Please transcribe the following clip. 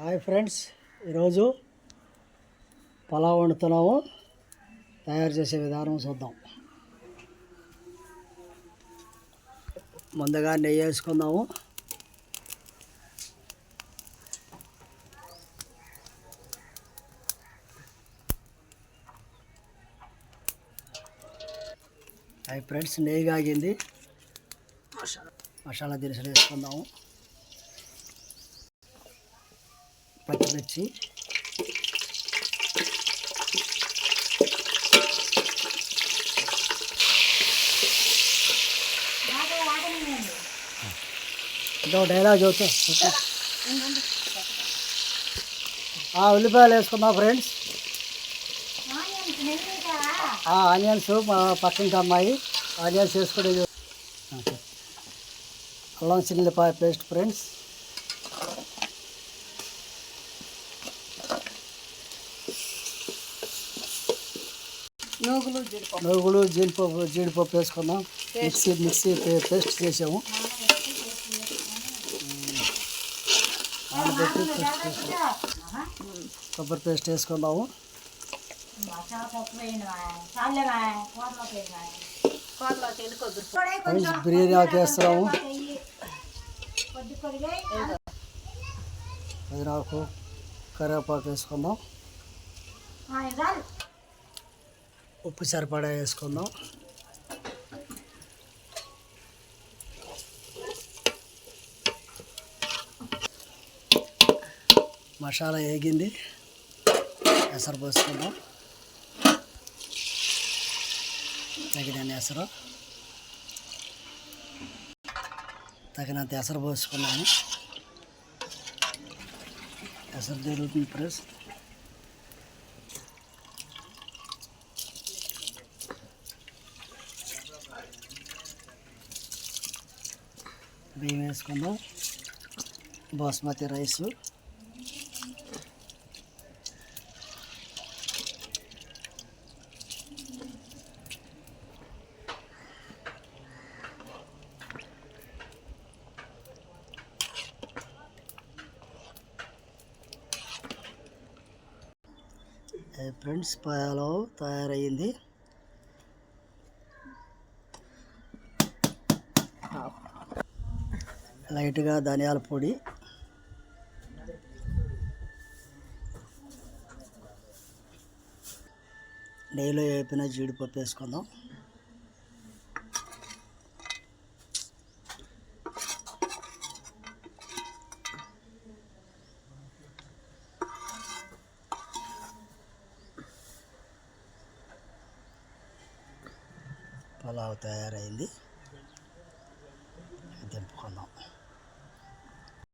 Hi friends ఈరోజు పలావ్ వండుతున్నాము. తయారు చేసే విధానం చూద్దాం. ముందుగా నెయ్యి వేసుకుందాము. హాయ్ ఫ్రెండ్స్ నెయ్యి కాగింది. మసాలా దినుసులు వేసుకుందాము. పచ్చిమిర్చి. ఇంకో డైలాగ్ చూస్తా. ఆ, ఉల్లిపాయలు వేసుకుందాం ఫ్రెండ్స్ ఆనియన్స్ మా పక్కింటి అమ్మాయి. ఆనియన్స్ వేసుకుంటే అల్లం చిల్లిపాయ పేస్ట్ ఫ్రెండ్స్ నువ్వులు జీడిపప్పు. జీడిపప్పు వేసుకుందాం మిక్సీ మిక్సీ పేస్ట్ చేసాము. చేసాము కొబ్బరి పేస్ట్ ఫ్రెండ్స్ బిర్యానీ ఆకు వేస్తున్నాము పుదీనాకు కరివేపాకు వేసుకుందాం ఉప్పు సరిపడా వేసుకుందాం. మసాలా వేగింది. ఎసరు పోసుకుందాం. తగిన ఎసరు. తగినంత ఎసరు పోసుకున్నాను. ఎసరు జరుగుతుంది ప్రెస్ బియ్యం వేసుకుందాం. బాస్మతి రైసు. ఫ్రెండ్స్ పలావ్ తయారైంది. లైట్గా ధనియాల పొడి. నెయ్యిలో వేపిన జీడిపప్పు వేసుకుందాం. పలావ్ తయారైంది.